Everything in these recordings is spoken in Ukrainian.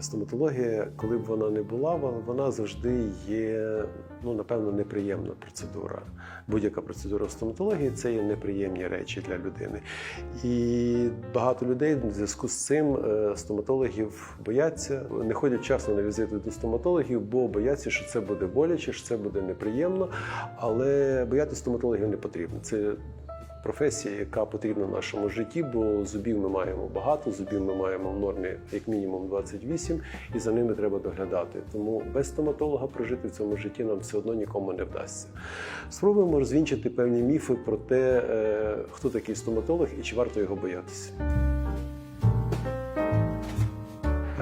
Стоматологія, коли б вона не була, вона- завжди є, ну напевно, неприємна процедура. Будь-яка процедура в стоматології це є неприємні речі для людини. І багато людей в зв'язку з цим е, стоматологів бояться, не ходять часто на візити до стоматологів, бо бояться, що це буде боляче, що це буде неприємно. Але боятися стоматологів не потрібно. Це професія, яка потрібна нашому житті, бо зубів ми маємо багато, зубів ми маємо в нормі як мінімум 28, і за ними треба доглядати. Тому без стоматолога прожити в цьому житті нам все одно нікому не вдасться. Спробуємо розвінчити певні міфи про те, е, хто такий стоматолог і чи варто його боятися.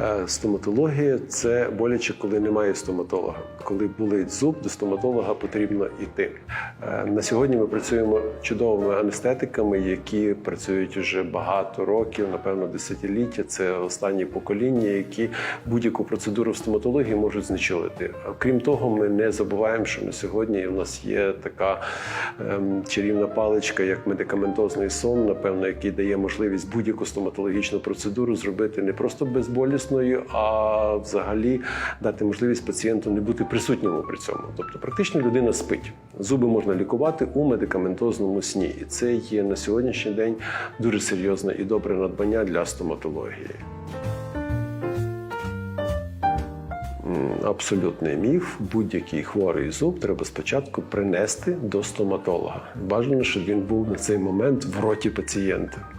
Е, Стоматологія це боляче, коли немає стоматолога. Коли болить зуб, до стоматолога потрібно йти. Е, На сьогодні ми працюємо чудовими анестетиками, які працюють вже багато років, напевно, десятиліття. Це останні покоління, які будь-яку процедуру в стоматології можуть знечолити. А Крім того, ми не забуваємо, що на сьогодні у нас є така ем, чарівна паличка, як медикаментозний сон, напевно, який дає можливість будь-яку стоматологічну процедуру зробити не просто безболісною, а взагалі дати можливість пацієнту не бути присутньому при цьому. Тобто, практично людина спить. Зуби можна лікувати у медикаментозному сні, і це є на сьогоднішній день дуже серйозне і добре надбання для стоматології. Абсолютний міф. Будь-який хворий зуб треба спочатку принести до стоматолога. Бажано, щоб він був на цей момент в роті пацієнта.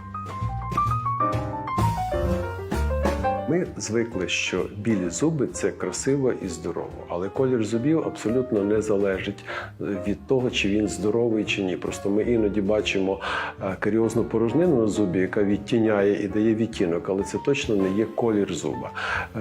Ми звикли, що білі зуби це красиво і здорово, але колір зубів абсолютно не залежить від того, чи він здоровий чи ні. Просто ми іноді бачимо е, каріозну порожнину на зубі, яка відтіняє і дає відтінок, але це точно не є колір зуба. Е,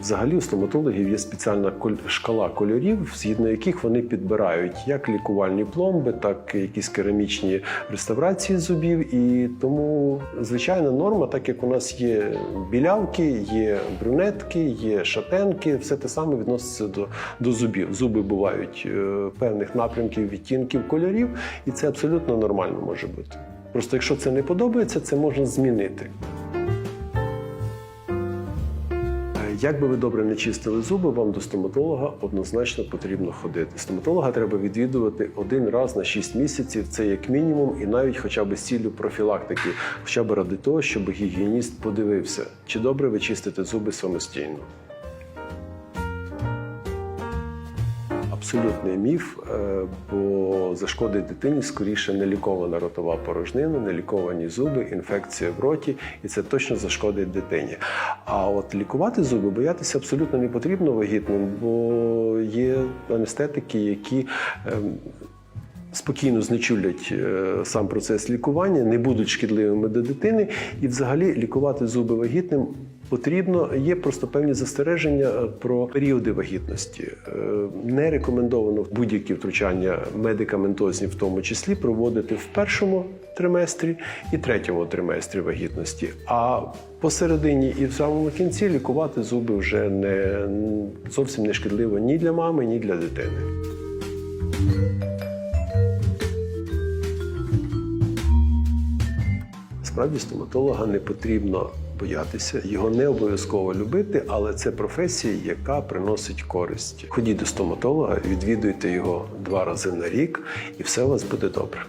Взагалі у стоматологів є спеціальна шкала кольорів, згідно яких вони підбирають як лікувальні пломби, так і якісь керамічні реставрації зубів. І тому звичайна норма, так як у нас є білявки, є брюнетки, є шатенки, все те саме відноситься до, до зубів. Зуби бувають е, певних напрямків, відтінків, кольорів, і це абсолютно нормально може бути. Просто якщо це не подобається, це можна змінити. Як би ви добре не чистили зуби, вам до стоматолога однозначно потрібно ходити. Стоматолога треба відвідувати один раз на 6 місяців. Це як мінімум, і навіть хоча б з ціллю профілактики, хоча б ради того, щоб гігієніст подивився, чи добре ви чистите зуби самостійно. Абсолютний міф, е, бо зашкодить дитині скоріше нелікована ротова порожнина, неліковані зуби, інфекція в роті, і це точно зашкодить дитині. А от лікувати зуби боятися абсолютно не потрібно вагітним, бо є анестетики, які. Спокійно знечулять е, сам процес лікування, не будуть шкідливими до дитини, і взагалі лікувати зуби вагітним потрібно. Є просто певні застереження е, про періоди вагітності. Е, Не рекомендовано будь-які втручання медикаментозні, в тому числі, проводити в першому триместрі і третьому триместрі вагітності. А посередині і в самому кінці лікувати зуби вже не зовсім не шкідливо ні для мами, ні для дитини. Справді стоматолога не потрібно боятися, його не обов'язково любити, але це професія, яка приносить користь. Ходіть до стоматолога, відвідуйте його два рази на рік, і все у вас буде добре.